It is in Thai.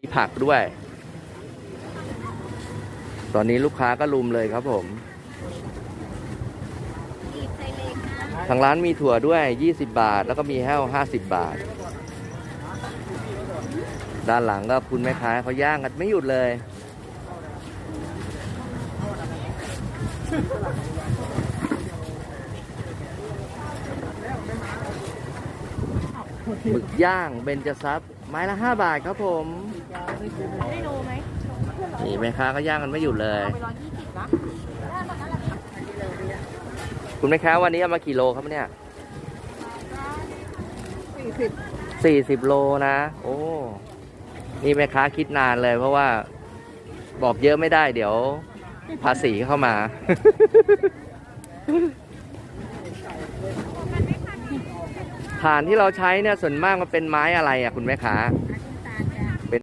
มีผักด้วย ตอนนี้ลูกค้าก็ลุมเลยครับผมบีบใส่เล็กนะทางร้านมีถั่วด้วย 20 บาท แล้วก็มีแห้ว 50 บาท ด้านหลังก็คุณแม่ค้าเขาย่างกันไม่หยุดเลย หมึกย่างเบนจซับไม้ละ 5 บาทครับผมได้ดูไหมนี่แม่ค้าก็ย่างกันไม่หยุดเลยเอาไปร้อยยี่สิบนะคุณแม่ค้าวันนี้เอามากี่โลครับเนี่ยสี่สิบสี่สิบโลนะ โอ้นี่แม่ค้าคิดนานเลย เพราะว่าบอกเยอะไม่ได้เดี๋ยว ภาษีเข้ามา ฐานที่เราใช้เนี่ยส่วนมากมันเป็นไม้อะไรอะคุณแม่ค้า